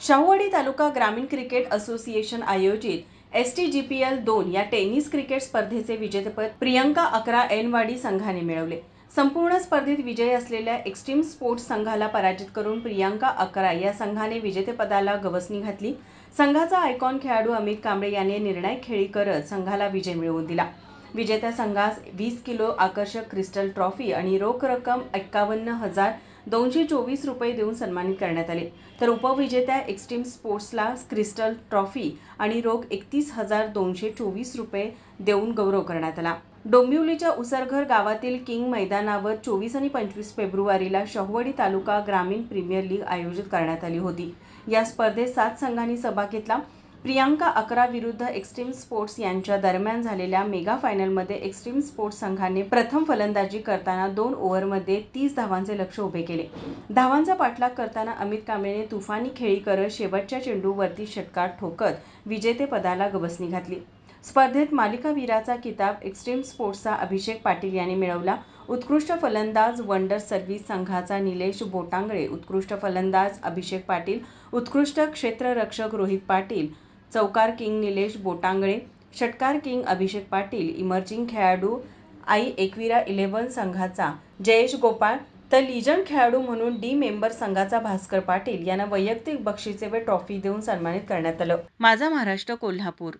शाहूवाडी तालुका ग्रामीण cricket association आयोजित S T G P L दोन या टेनिस क्रिकेट स्पर्धेचे विजेतेपद प्रियंका अकरा एनवाडी संघाने मिळवले. संपूर्ण स्पर्धेत विजयी असलेल्या एक्स्ट्रीम स्पोर्ट्स संघाला पराजित करून प्रियांका अकरा या संघाने विजेतेपदाला गवसणी घातली. संघाचा आयकॉन खेळाडू अमित कांबळे याने निर्णायक खेळी करत संघाला विजय मिळवून दिला. विजेत्या संघास वीस किलो आकर्षक क्रिस्टल ट्रॉफी आणि रोख रक्कम एक्कावन्न हजार दोनशे चोवीस रुपये देऊन सन्मानित करण्यात आले. तर उपविजेत्या एक्स्ट्रीम स्पोर्ट्सला क्रिस्टल ट्रॉफी आणि रोख एकतीस हजार दोनशे चोवीस रुपये देऊन गौरव करण्यात आला. डोंबिवलीच्या उसरघर गावातील किंग मैदानावर चोवीस आणि पंचवीस फेब्रुवारीला शहवडी तालुका ग्रामीण प्रीमियर लीग आयोजित करण्यात आली होती. या स्पर्धेत सात संघांनी सभा घेतला. प्रियांका अकरा विरुद्ध एक्स्ट्रीम स्पोर्ट्स यांच्या दरम्यान झालेल्या मेगा फायनलमध्ये एक्स्ट्रीम स्पोर्ट्स संघाने प्रथम फलंदाजी करताना दोन ओव्हरमध्ये तीस धावांचे लक्ष उभे केले. धावांचा पाठलाग करताना अमित कांबळेने तुफानी खेळी करत शेवटच्या चेंडूवरती षटकार ठोकत विजेतेपदाला गवसणी घातली. स्पर्धेत मालिकावीराचा किताब एक्स्ट्रीम स्पोर्ट्सचा अभिषेक पाटील यांनी मिळवला. उत्कृष्ट फलंदाज वंडर सर्व्हिस संघाचा निलेश बोटांगळे उत्कृष्ट फलंदाज अभिषेक पाटील उत्कृष्ट क्षेत्ररक्षक रोहित पाटील चौकार किंग निलेश बोटांगळे षटकार किंग अभिषेक पाटील इमर्जिंग खेळाडू आई एकविरा इलेव्हन संघाचा जयेश गोपाळ तर लिजंड खेळाडू म्हणून डी मेंबर संघाचा भास्कर पाटील यांना वैयक्तिक बक्षिसे व ट्रॉफी देऊन सन्मानित करण्यात आलं. माझा महाराष्ट्र कोल्हापूर